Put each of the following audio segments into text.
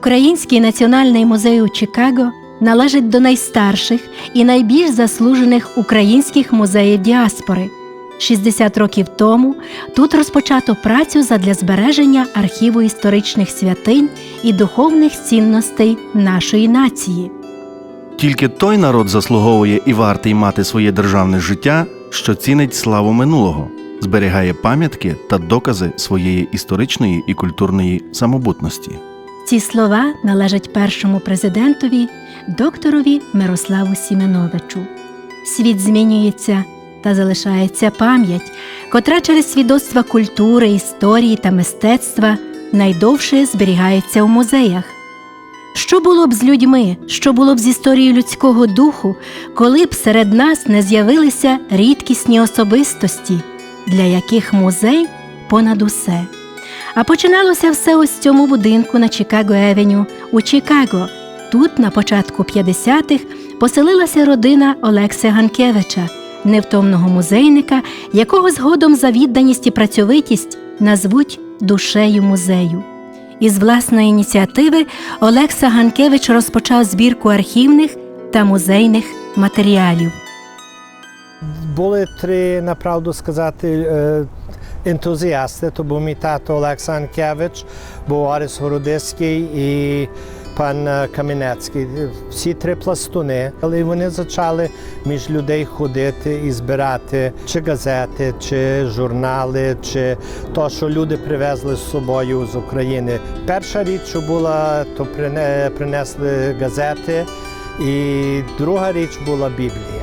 Український національний музей у Чикаго належить до найстарших і найбільш заслужених українських музеїв діаспори. 60 років тому тут розпочато працю задля збереження архіву історичних святинь і духовних цінностей нашої нації. Тільки той народ заслуговує і вартий мати своє державне життя, що цінить славу минулого, зберігає пам'ятки та докази своєї історичної і культурної самобутності. Ці слова належать першому президентові, докторові Мирославу Сіменовичу. Світ змінюється та залишається пам'ять, котра через свідоцтва культури, історії та мистецтва найдовше зберігається у музеях. Що було б з людьми, що було б з історією людського духу, коли б серед нас не з'явилися рідкісні особистості, для яких музей понад усе? А починалося все ось в цьому будинку на Чикаго Евеню у Чикаго. Тут, на початку 50-х, поселилася родина Олекси Ганкевича, невтомного музейника, якого згодом за відданість і працьовитість назвуть душею музею. Із власної ініціативи Олекса Ганкевич розпочав збірку архівних та музейних матеріалів. Були три, направду сказати, ентузіасти. То був мій тато Олекса Анкевич, був Орис Городиський і пан Камінецький. Всі три пластуни. Але вони почали між людей ходити і збирати чи газети, чи журнали, чи то, що люди привезли з собою з України. Перша річ, що була, то принесли газети, і друга річ була Біблія.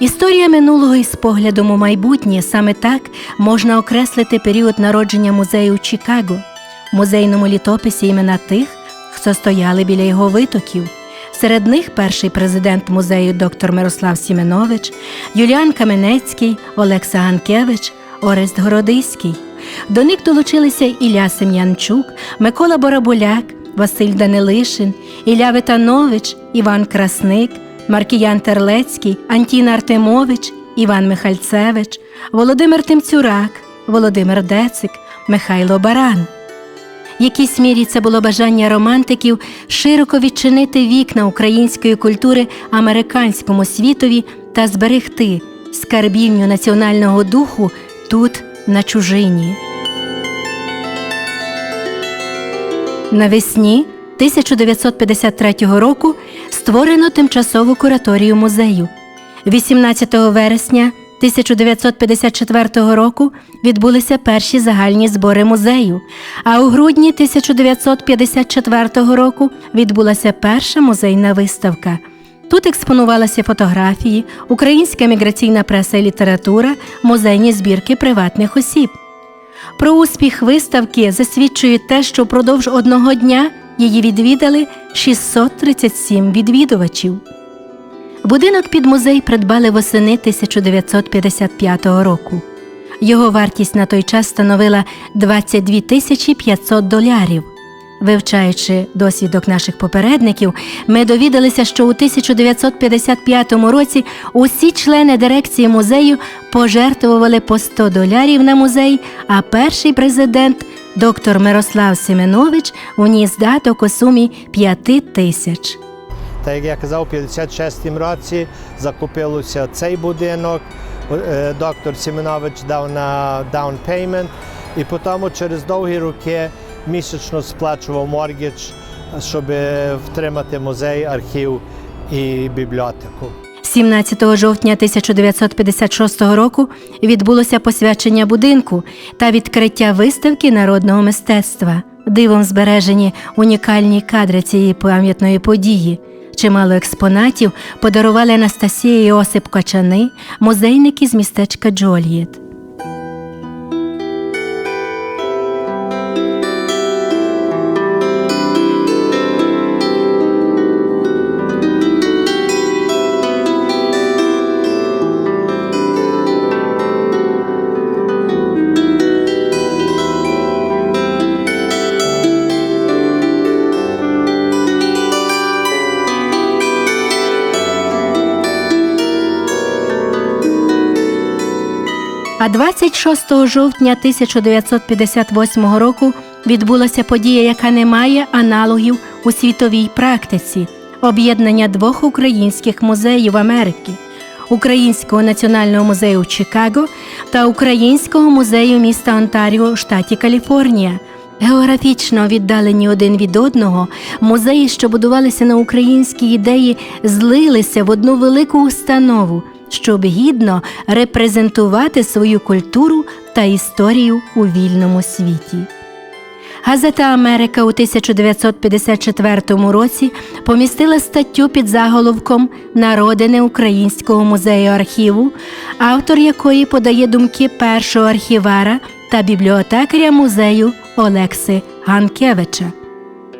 Історія минулого із поглядом у майбутнє саме так можна окреслити період народження музею у Чикаго, музейному літописі імена тих, хто стояли біля його витоків. Серед них перший президент музею доктор Мирослав Сіменович, Юліан Каменецький, Олекса Ганкевич, Орест Городиський. До них долучилися Ілля Сем'янчук, Микола Боробуляк, Василь Данилишин, Ілля Витанович, Іван Красник, Маркіян Терлецький, Антін Артемович, Іван Михальцевич, Володимир Тимцюрак, Володимир Децик, Михайло Баран. Якійсь мірі це було бажання романтиків широко відчинити вікна української культури американському світові та зберегти скарбівню національного духу тут, на чужині. Навесні 1953 року створено тимчасову кураторію музею. 18 вересня 1954 року відбулися перші загальні збори музею, а у грудні 1954 року відбулася перша музейна виставка. Тут експонувалися фотографії, українська міграційна преса і література, музейні збірки приватних осіб. Про успіх виставки засвідчує те, що впродовж одного дня її відвідали 637 відвідувачів. Будинок під музей придбали восени 1955 року. Його вартість на той час становила 22 тисячі 500 долярів. Вивчаючи досвідок наших попередників, ми довідалися, що у 1955 році усі члени дирекції музею пожертвували по 100 долярів на музей, а перший президент, доктор Мирослав Семенович, уніс даток у сумі 5 тисяч. Та як я казав, у 56-му році закупилося цей будинок. Е, Доктор Сіменович дав на payment і потім через довгі роки місячно сплачував моргідж, щоб втримати музей, архів і бібліотеку. 17 жовтня 1956 року відбулося посвячення будинку та відкриття виставки народного мистецтва. Дивом збережені унікальні кадри цієї пам'ятної події. Чимало експонатів подарували Анастасія і Осип Качани, музейники з містечка Джольєт. А 26 жовтня 1958 року відбулася подія, яка не має аналогів у світовій практиці, об'єднання двох українських музеїв Америки. Українського національного музею Чикаго та Українського музею міста Онтаріо штаті Каліфорнія. Географічно віддалені один від одного, музеї, що будувалися на українській ідеї, злилися в одну велику установу, щоб гідно репрезентувати свою культуру та історію у вільному світі. Газета Америка у 1954 році помістила статтю під заголовком Народини Українського музею архіву, автор якої подає думки першого архівара та бібліотекаря музею Олекси Ганкевича.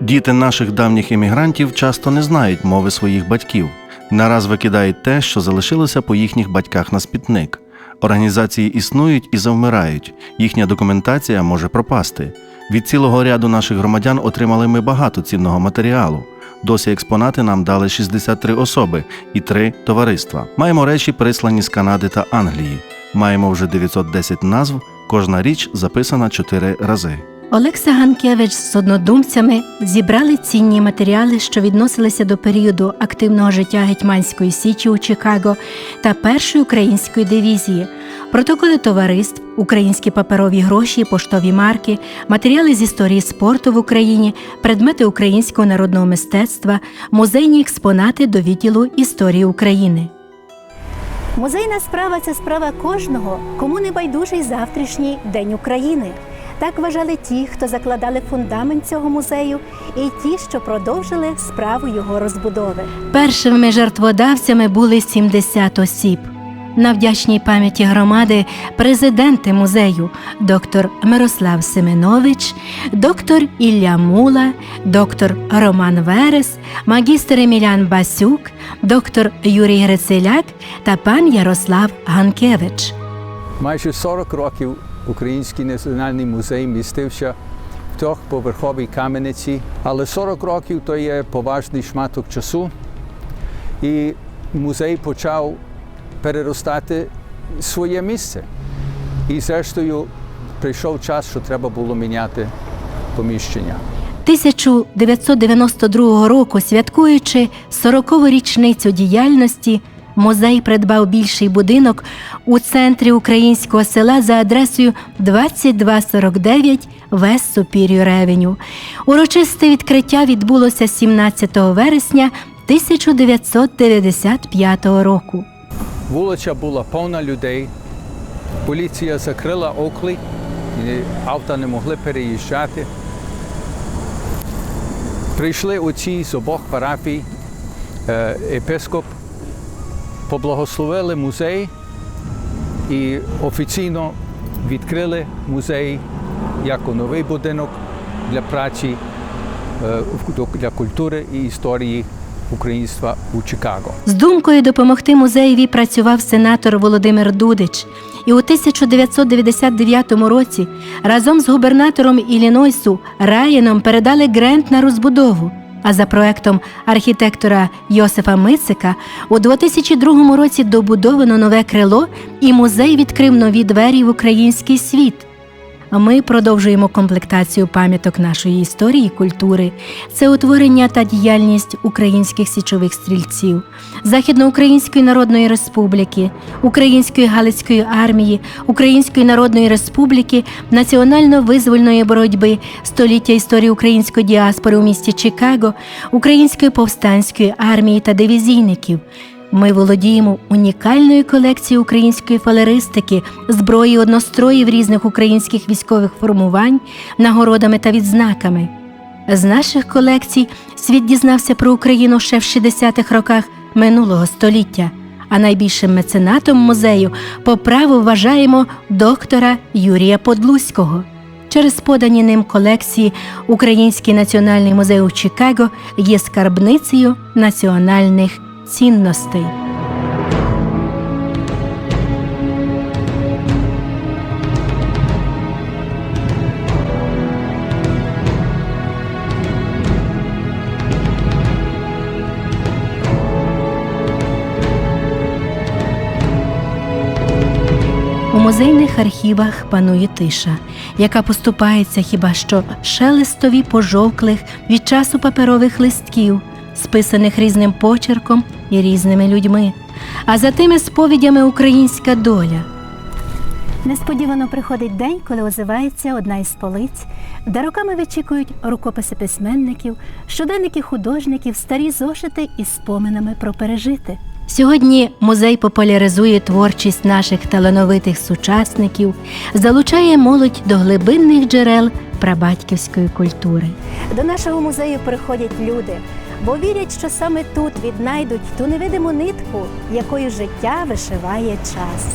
Діти наших давніх емігрантів часто не знають мови своїх батьків, нараз викидають те, що залишилося по їхніх батьках на спітник. Організації існують і завмирають, їхня документація може пропасти. Від цілого ряду наших громадян отримали ми багато цінного матеріалу. Досі експонати нам дали 63 особи і 3 товариства. Маємо речі, прислані з Канади та Англії. Маємо вже 910 назв, кожна річ записана 4 рази. Олекса Ганкевич з однодумцями зібрали цінні матеріали, що відносилися до періоду активного життя Гетьманської січі у Чикаго та першої української дивізії, протоколи товариств, українські паперові гроші, поштові марки, матеріали з історії спорту в Україні, предмети українського народного мистецтва, музейні експонати до відділу історії України. Музейна справа це справа кожного, кому не байдужий завтрашній День України. Так вважали ті, хто закладали фундамент цього музею, і ті, що продовжили справу його розбудови. Першими жертводавцями були 70 осіб. На вдячній пам'яті громади президенти музею доктор Мирослав Семенович, доктор Ілля Мула, доктор Роман Верес, магістр Емілян Басюк, доктор Юрій Грицеляк та пан Ярослав Ганкевич. Майже 40 років Український національний музей містився в трьохповерховій кам'яниці, але 40 років то є поважний шматок часу, і музей почав переростати своє місце. І зрештою прийшов час, що треба було міняти поміщення. 1992 року, святкуючи 40-ту річницю діяльності, музей придбав більший будинок у центрі українського села за адресою 2249 West Superior Avenue. Урочисте відкриття відбулося 17 вересня 1995 року. Вулиця була повна людей. Поліція закрила Оклі, і авто не могли переїжджати. Прийшли отці з обох парафій, е, епископ, поблагословили музей і офіційно відкрили музей як новий будинок для праці, е, для культури і історії українства у Чикаго. З думкою допомогти музеєві працював сенатор Володимир Дудич. І у 1999 році разом з губернатором Іллінойсу Райаном передали грант на розбудову. А за проектом архітектора Йосифа Мицика у 2002 році добудовано нове крило, і музей відкрив нові двері в український світ. А Ми продовжуємо комплектацію пам'яток нашої історії і культури. Це утворення та діяльність українських січових стрільців, Західноукраїнської Народної Республіки, Української Галицької армії, Української Народної Республіки, національно-визвольної боротьби, століття історії української діаспори у місті Чикаго, Української повстанської армії та дивізійників. Ми володіємо унікальною колекцією української фалеристики, зброї одностроїв різних українських військових формувань, нагородами та відзнаками. З наших колекцій світ дізнався про Україну ще в 60-х роках минулого століття. А найбільшим меценатом музею по праву вважаємо доктора Юрія Подлуського. Через подані ним колекції Український національний музей у Чикаго є скарбницею національних цінностей. У музейних архівах панує тиша, яка поступається хіба що шелестові пожовклих від часу паперових листків, списаних різним почерком і різними людьми, а за тими сповідями українська доля. Несподівано приходить день, коли озивається одна із полиць, де роками вичікують рукописи письменників, щоденники художників, старі зошити із споминами про пережити. Сьогодні музей популяризує творчість наших талановитих сучасників, залучає молодь до глибинних джерел прабатьківської культури. До нашого музею приходять люди, бо вірять, що саме тут віднайдуть ту невидиму нитку, якою життя вишиває час.